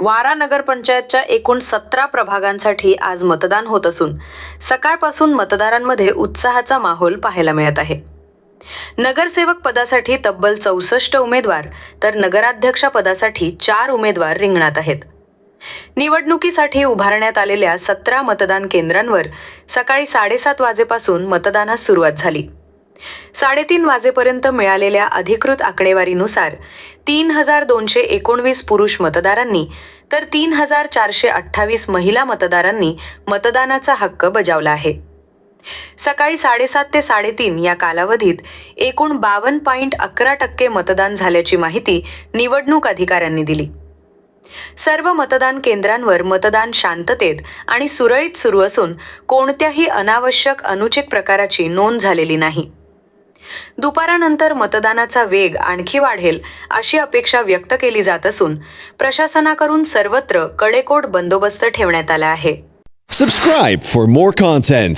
वारा नगरपंचायतच्या एकूण सतरा प्रभागांसाठी आज मतदान होत असून सकाळपासून मतदारांमध्ये उत्साहाचा माहोल पाहायला मिळत आहे. नगरसेवक पदासाठी तब्बल चौसष्ट उमेदवार तर नगराध्यक्षा पदासाठी चार उमेदवार रिंगणात आहेत. निवडणुकीसाठी उभारण्यात आलेल्या सतरा मतदान केंद्रांवर सकाळी साडेसात वाजेपासून मतदानास सुरुवात झाली. साडेतीन वाजेपर्यंत मिळालेल्या अधिकृत आकडेवारीनुसार तीन हजार दोनशे एकोणवीस पुरुष मतदारांनी तर तीन हजार चारशे अठ्ठावीस महिला मतदारांनी मतदानाचा हक्क बजावला आहे. सकाळी साडेसात ते साडेतीन या कालावधीत एकूण बावन्न पॉईंट अकरा टक्के मतदान झाल्याची माहिती निवडणूक अधिकाऱ्यांनी दिली. सर्व मतदान केंद्रांवर मतदान शांततेत आणि सुरळीत सुरू असून कोणत्याही अनावश्यक अनुचित प्रकाराची नोंद झालेली नाही. दुपारानंतर मतदानाचा वेग आणखी वाढेल अशी अपेक्षा व्यक्त केली जात असून प्रशासनाकडून सर्वत्र कडेकोट बंदोबस्त ठेवण्यात आला आहे. Subscribe for more content